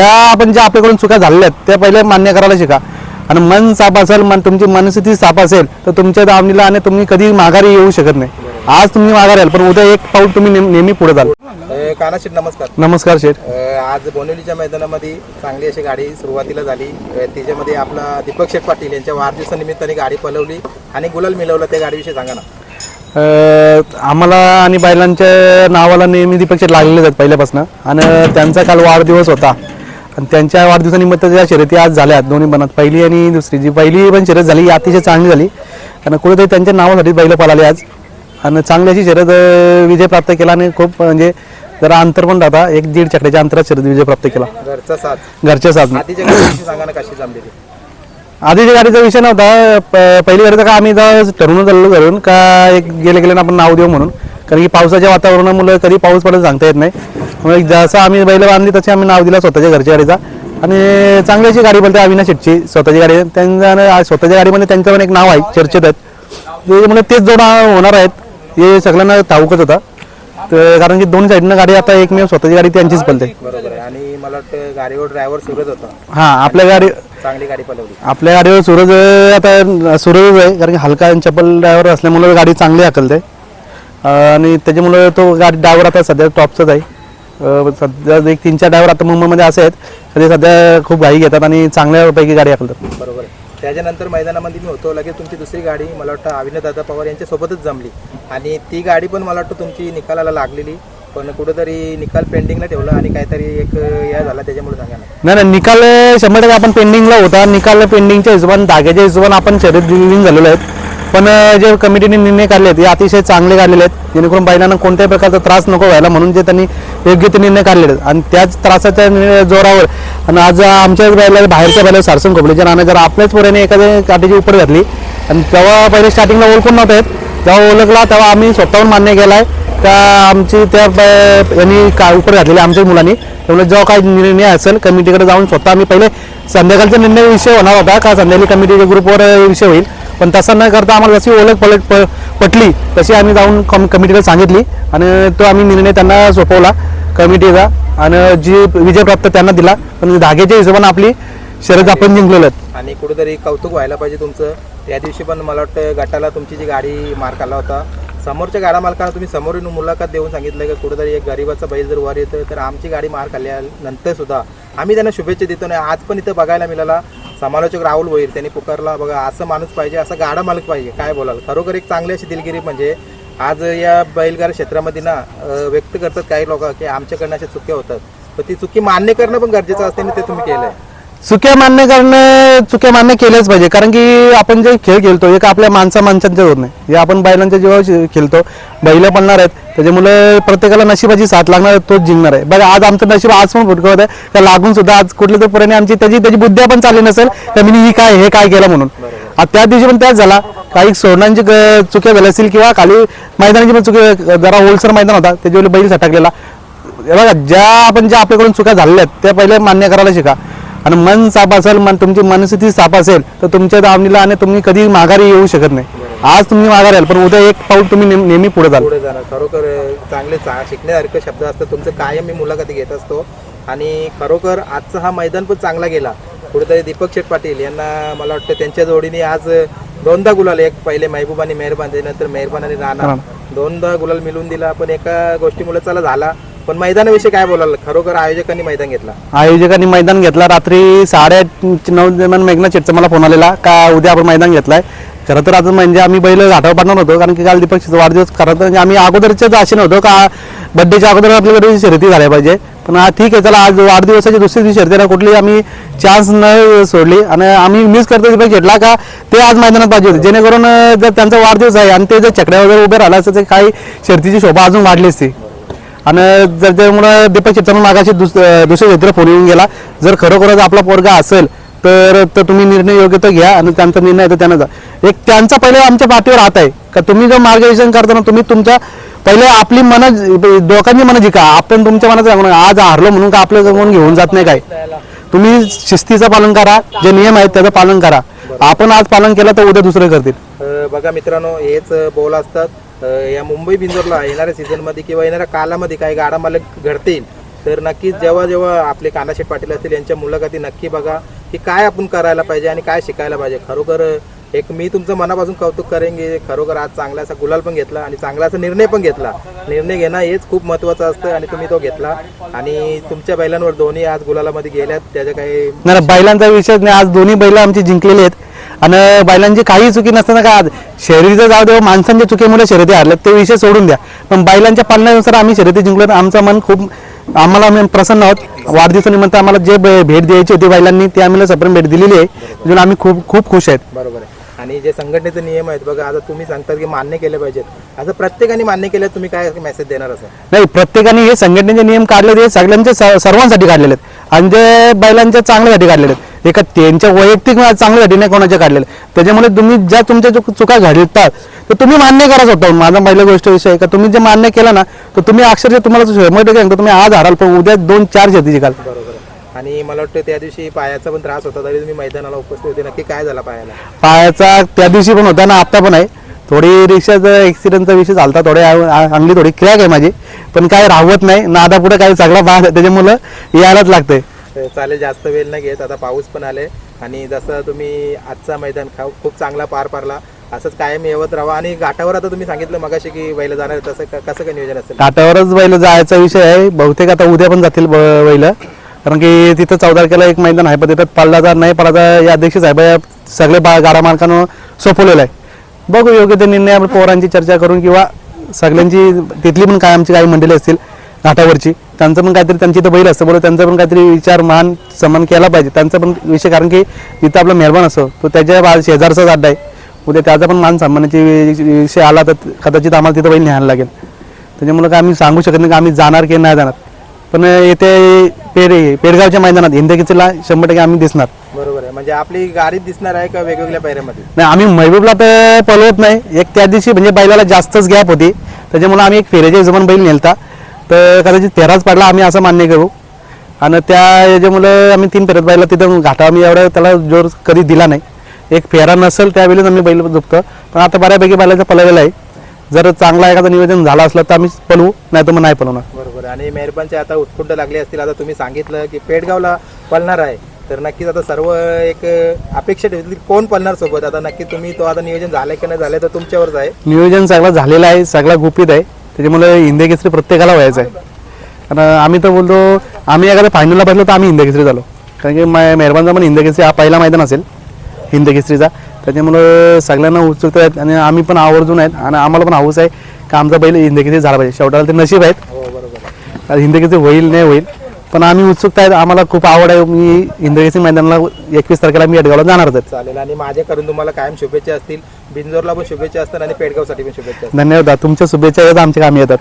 त्या आपण ज्या आपल्याकडून चुका झालेल्या आहेत त्या पहिले मान्य करायला शिका. आणि मन साफ असेल मन तुमची मनस्थिती साफ असेल तर तुमच्या दावणीला आणि तुम्ही कधी माघारी येऊ शकत नाही. आज तुम्ही माघार याल पण उद्या एक पाऊल तुम्ही नेहमी पुढे जाल. अ, कानाशीट नमस्कार. नमस्कार शेठ. अ, आज बोनिवलीच्या मैदानामध्ये चांगली अशी गाडी सुरुवातीला झाली. अ, त्याच्यामध्ये आपला दीपक शेठ पाटील यांच्या वाढदिवसानिमित्ताने गाडी पलवली आणि गुलाल मिळवलं त्या गाडीविषयी सांगा ना. अं, आम्हाला आणि बैलांच्या नावाला नेहमी दीपक शेठ लागलेले आहेत पहिल्यापासून. आणि त्यांचा काल वाढदिवस होता. आणि त्यांच्या वाढदिवसानिमित्त ज्या शर्यती आज झाल्या दोन्ही बनात पहिली आणि दुसरी जी पहिली पण शर्यत झाली ही अतिशय चांगली झाली. आणि कुठेतरी त्यांच्या नावासाठी बैल पळाले आज. आणि चांगली अशी शर्यत विजय प्राप्त केला आणि खूप म्हणजे जरा अंतर पण राहता. एक दीड चकड्याच्या अंतरात शर्यत विजय प्राप्त केला. घरचा साथ. घरच्या साधनं आधीच्या गाडीचा विषय नव्हता. पहिली गाडीचा का आम्ही ठरवून चाललो घरून का एक गेले गेले आपण नाव देऊ म्हणून. कारण की पावसाच्या वातावरणामुळे कधी पाऊस पडत सांगता येत नाही. मग जसं आम्ही बैल बांधली तशी आम्ही नाव दिलं स्वतःच्या घरच्या गाडीचा. आणि चांगली अशी गाडी बोलते अविनाश शेटची स्वतःची गाडी. त्यांच्या स्वतःच्या गाडीमध्ये त्यांचं पण एक नाव आहे चर्चेत आहेत. त्यामुळे तेच जोड होणार आहेत. हे सगळ्यांना ठाऊकच होता. तर कारण की दोन्ही साईडनं गाडी आता एकमेव स्वतःची गाडी त्यांचीच पलते. बरोबर आहे. आणि मला वाटतं गाडीवर ड्रायव्हर सूरज होता. हां आपल्या गाडी चांगली गाडी पलवली. आपल्या गाडीवर सूरज आता सूरज आहे कारण की हलका आणि चप्पल ड्रायव्हर असल्यामुळे गाडी चांगली हाकलते. आणि त्याच्यामुळे तो गाडी ड्रायव्हर आता सध्या टॉपचाच आहे. सध्या एक तीन चार ड्रायव्हर आता मुंबईमध्ये असे आहेत. तर ते सध्या खूप घाई घेतात आणि चांगल्यापैकी गाडी हाकलतात. बरोबर त्याच्यानंतर मैदानामध्ये मी होतो. लगेच तुमची दुसरी गाडी मला वाटतं अविनाश दादा पवार यांच्या सोबतच जमली. आणि ती गाडी पण मला वाटतं तुमची निकालाला लागलेली. पण कुठेतरी निकाल पेंडिंगला ठेवला आणि काहीतरी एक या झाला त्याच्यामुळे सांगा नाही नाही निकाल शंभर टक्के आपण पेंडिंगला होता. निकाल पेंडिंगच्या हिशोबाने धाग्याच्या हिशोबाने आपण शर्यत विन झालेलो आहेत. पण जे कमिटीने निर्णय काढले आहेत हे अतिशय चांगले काढलेले आहेत. जेणेकरून बैलांना कोणत्याही प्रकारचा त्रास नको व्हायला म्हणून जे त्यांनी योग्य ते निर्णय काढलेले आहेत. आणि त्याच त्रासाच्या निर्णय- जोरावर आणि आज आमच्याच बैला बाहेरच्या बैला सारसन खोबलेच्या नाणे जर आपल्याच पोऱ्याने एखाद्या काठीची उपर घातली. आणि तेव्हा पहिले स्टार्टिंगला ओळखून नव्हते येत. जेव्हा ओळखला तेव्हा आम्ही स्वतःहून मान्य केलाय. त्या आमची त्या यांनी का उपर घातलेली आमच्या मुलांनी. त्यामुळे जेव्हा काय निर्णय असेल कमिटीकडे जाऊन स्वतः आम्ही पहिले संध्याकाळचा निर्णय विषय होणार होता. का संध्याकाळी कमिटीच्या ग्रुपवर विषय होईल? पण तसं न करता आम्हाला जशी ओळख पलट प- पटली तशी आम्ही जाऊन कम कमिटीला सांगितली आणि तो आम्ही निर्णय त्यांना सोपवला कमिटीचा आणि जी विजयप्राप्त त्यांना दिला. पण धाग्याच्या हिशोबाने आपली शरद आपण जिंकलेलं आणि कुठेतरी कौतुक व्हायला पाहिजे तुमचं. त्या दिवशी पण मला वाटतं गटाला तुमची जी गाडी मार्क आला होता समोरच्या गाडा मालकाला तुम्ही समोरून मुलाखत देऊन सांगितलं की कुठेतरी एक गरीबाचा बैल जर वर येतं तर आमची गाडी मार्क आल्यानंतर सुद्धा आम्ही त्यांना शुभेच्छा देतो नाही आज पण इथं बघायला मिळाला. समालोचक राहुल होईल त्यांनी पुकारला बघा असं माणूस पाहिजे असा गाडा मालक पाहिजे काय बोलाल? खरोखर एक चांगली अशी दिलगिरी म्हणजे आज या बैलगाडा क्षेत्रामध्ये ना व्यक्त करतात काही लोक की आमच्याकडनं अशा चुक्या होतात. तर ती चुकी मान्य करणं पण गरजेचं असते आणि ते तुम्ही केलंय. चुक्या मान्य करणं चुक्या मान्य केल्याच पाहिजे. कारण की आपण जे खेळ खेळतो एक आपल्या माणसा माणसांच्या होत नाही हे आपण बैलांच्या जेव्हा शे- खेळतो. बैल पडणार आहेत. त्याच्यामुळे प्रत्येकाला नशिबाची साथ लागणार आहे, तोच जिंकणार आहे. बघा आज आमचं नशीब आज पण फुटकवत आहे का लागून सुद्धा आज कुठल्या तरी पर्याने आमची त्याची त्याची बुद्ध्या पण चालली नसेल का मी ही काय हे काय केलं म्हणून. त्या दिवशी पण त्याच झाला. काही सोडणांची ग- चुक्या झाल्या असतील किंवा खाली मैदानाची पण चुकी जरा ओलसर मैदान होता. त्याच्यावर बैल सटकलेला. बघा ज्या आपण ज्या आपल्याकडून चुका झालेल्या आहेत त्या पहिले मान्य करायला शिका. आणि मन साफ असेल मन तुमची मनस्थिती साफ असेल तर तुमच्या दावणीला आणि तुम्ही कधी माघारी येऊ शकत नाही. आज तुम्ही माघार याल पण उद्या एक पाऊल तुम्ही नेम- नेहमी पुढे जाल. पुढे जाणार. खरोखर चांगले चा शिकण्यासारखे शब्द असतात. तुमचं कायम मी मुलाखती घेत असतो. आणि खरोखर आजचा हा मैदान पण चांगला गेला. कुठेतरी दीपक शेठ पाटील यांना मला वाटतं त्यांच्या जोडीने आज दोनदा गुलाल एक पहिले महबूब आणि मेहरबान नंतर मेहरबान आणि राणा. दोनदा गुलाल मिळून दिला. पण एका गोष्टीमुळे चला झाला. पण मैदानाविषयी काय बोलाल? खरोखर आयोजकांनी मैदान घेतला. आयोजकांनी मैदान घेतला. रात्री साडे नऊ दरम्यान मेघना चिटचा मला फोन आलेला का उद्या आपण मैदान घेतलाय? खरं तर आता म्हणजे आम्ही बैल घाटावर पाडणार होतो कारण की काल दीपक वाढदिवस खरं तर म्हणजे आम्ही अगोदरच्याच आशेने होतो का बड्डेच्या अगोदर आपल्याकडे शर्यती झाल्या पाहिजे. पण ठीक आहे चला आज वाढदिवसाची दुसरी दिवशी शर्यतीला कुठली आम्ही चान्स न सोडली. आणि आम्ही मिस करतो दीपक शेटला का ते आज मैदानात पाहिजे होते. जेणेकरून जर त्यांचा वाढदिवस आहे आणि ते जर चकड्या वगैरे उभे राहिला असतं ते काही शर्तीची शोभा अजून वाढली असती. आणि जर त्यामुळं दीपक शेट्टी मागाशी दुस क्षेत्र फोन येऊन गेला जर खरोखरच आपला पोरगा असेल तर तर तुम्ही निर्णय योग्य तर घ्या आणि त्यांचा निर्णय तर त्यांना जा. एक त्यांचा पहिले आमच्या पाठीवर हात आहे. का तुम्ही जर मार्गदर्शन करताना तुम्ही तुमच्या पहिले आपली मन दोघांची मन जिका. आपण तुमच्या मनात सांगू आज हारलो म्हणून का आपलं कोण घेऊन जात नाही काय? तुम्ही शिस्तीचं पालन करा. जे नियम आहेत त्याचं पालन करा. आपण आज पालन केलं तर उद्या दुसरे करतील. बघा मित्रांनो हेच बोल असतात. या मुंबई बिंजोरला येणाऱ्या सीझनमध्ये किंवा येणाऱ्या कालामध्ये काही गाडा मालक घडतील तर नक्कीच जेव्हा जेव्हा आपले कानाशेठ पाटील असतील यांच्या मुलाखती नक्की बघा की काय आपण करायला पाहिजे आणि काय शिकायला पाहिजे. खरोखर एक मी तुमचं मनापासून कौतुक करेन की खरोखर आज चांगला असा गुलाल पण घेतला आणि चांगला असा निर्णय पण घेतला. निर्णय घेणं हेच खूप महत्त्वाचं असतं आणि तुम्ही तो घेतला. आणि तुमच्या बैलांवर दोन्ही आज गुलालामध्ये गेल्यात त्याच्या काही बैलांचा विषय नाही. आज दोन्ही बैल आमची जिंकलेली आहेत. आणि बैलांची काही चुकी नसताना का आज शर्यतीचं जाऊ दे माणसांच्या चुकीमुळे शर्यती हारल्यात ते विषय सोडून द्या. पण बैलांच्या पालनानुसार आम्ही शर्यती जिंकलो तर आमचं मन खूप आम्हाला आम्ही प्रसन्न आहोत. वाढदिवसानिमित्त आम्हाला जे भेट द्यायची होती बैलांनी ती आम्हाला सप्रेम भेट दिलेली आहे. त्याच्यामुळे आम्ही खूप खूप खुश आहेत. बरोबर आहे. आणि जे संघटनेचे नियम आहेत बघा आता तुम्ही सांगतात की मान्य केले पाहिजेत. असं प्रत्येकाने मान्य केलं तुम्ही काय मेसेज देणार असं? नाही प्रत्येकाने हे संघटनेचे नियम काढले ते सगळ्यांच्या स- सर्वांसाठी काढलेले आहेत. आणि जे बैलांच्या चांगल्यासाठी काढलेले आहेत. एका त्यांच्या वैयक्तिक चांगल्यासाठी नाही कोणाच्या काढलेले. त्याच्यामुळे तुम्ही ज्या तुमच्या चुक- घडतात तर तुम्ही मान्य करा स्वतःहून माझा पहिला गोष्ट विषय आहे का तुम्ही जे मान्य केलं ना तर तुम्ही अक्षरशः तुम्हाला शंभर टक्के तुम्ही आज हाराल पण उद्या दोन चार शेती जिकाल. आणि मला वाटतं त्या दिवशी पायाचा पण त्रास होता तरी तुम्ही मैदानाला उपस्थित होते. नक्की काय झाला पायाला? पायाचा त्या दिवशी पण होता ना आता पण आहे. थोडी रिक्षाचा ऍक्सिडेंटचा विषय चालता थोडे अंगली थोडी क्रॅक आहे माझी. पण काय राहत नाही नादा पुढे काही सगळा भाग आहे त्याच्यामुळं यायलाच लागतंय. चालेल जास्त वेळ नाही घेत. आता पाऊस पण आले आणि जसं तुम्ही आजचा मैदान खा- खूप चांगला पार पाडला असंच कायम येवत राहा. आणि घाटावर आता तुम्ही सांगितलं मगाशी की बैल जाणार तसं कसं काय नियोजन असेल? घाटावरच बैल जायचा विषय आहे. बहुतेक आता उद्या पण जातील ब- बैल. कारण की तिथं चौदा तारखेला एक मैदान आहे पण तिथं पडला नाही. पडला या अध्यक्ष साहेब सगळे बा गाडा मालकानं सोपवलेलं आहे. बघू योग्य ते निर्णय आपण पोरांची चर्चा करून किंवा सगळ्यांची तिथली पण काय आमची काही मंडळी असतील घाटावरची. त्यांचं पण काहीतरी त्यांची तर बैल असतं. बरोबर त्यांचा पण काहीतरी विचार मान सन्मान केला पाहिजे. त्यांचा पण विषय कारण की जिथं आपला मेहरबान असतो. तो त्याच्या बा- शेजारचाच अड्डा आहे. उद्या त्याचा पण मान सन्मानाची विषय आला तर कदाचित आम्हाला तिथं बैल न्यायला लागेल. त्याच्यामुळे काय आम्ही सांगू शकत नाही की आम्ही जाणार की नाही जाणार. पण येथे पेड पेडगावच्या मैदानात हिंदकीचीला शंभर टक्के आम्ही दिसणार. बरोबर आहे. म्हणजे आपली गाडी दिसणार आहे का वेगवेगळ्या पैऱ्यामध्ये नाही आम्ही महबूबला तर पळवत नाही. एक त्या दिवशी म्हणजे बैलाला जास्तच गॅप होती. त्याच्यामुळे आम्ही एक फेऱ्याच्या हिशोबाने बैल नेलता. तर कदाचित फेराच पडला आम्ही असं मान्य करू. आणि त्या याच्यामुळे आम्ही तीन फेऱ्यात बैला तिथं घाटा आम्ही एवढा त्याला जोर कधी दिला नाही. एक फेरा नसेल त्यावेळेस आम्ही बैल झुकतो पण आता बऱ्यापैकी बैलाचा पळवलेला आहे. जर चांगला एखादा नियोजन झाला असलं तर आम्ही पळवू नाही तर मग नाही पळवणार. बरोबर. आणि मेहरबानचे आता उत्कुंठ लागले असतील. आता तुम्ही सांगितलं की पेडगावला पळणार आहे. तर नक्कीच आता सर्व एक अपेक्षा ठेवली की कोण पळणार सोबत? आता नक्की तुम्ही तो आता नियोजन झालंय की नाही झालंय तर तुमच्यावरच आहे. नियोजन सगळं झालेलं आहे. सगळं गुपित आहे. त्याच्यामुळे हिंदी केसरी प्रत्येकाला व्हायचं आहे कारण आम्ही तर बोलतो आम्ही एखाद्या फायनलला बसलो तर आम्ही हिंदी केसरी झालो कारण की मै- मेहरबानचा पण हिंदी केसरी हा पहिला मैदान असेल हिंदी केसरीचा. त्याच्यामुळं सगळ्यांना उत्सुकता आहेत आणि आम्ही पण आवर्जून आहेत आणि आम्हाला पण हाऊस आहे की आमचा बैल हिंदी केसरी झाला पाहिजे. शेवटाला ते नशीब आहेत. हो. हिंदी केसरी होईल नाही होईल पण आम्ही उत्सुकता आहेत आम्हाला खूप आवड आहे. मी केसरी मैदानाला एकवीस तारखेला मी अडगावला जाणारच आहे चालेल. आणि माझ्याकडून तुम्हाला कायम शुभेच्छा असतील. बिंजोरला पण शुभेच्छा असतात आणि पेडगावसाठी पण शुभेच्छा धन्यवाद तुमच्या शुभेच्छा येतात आमच्या कामी येतात.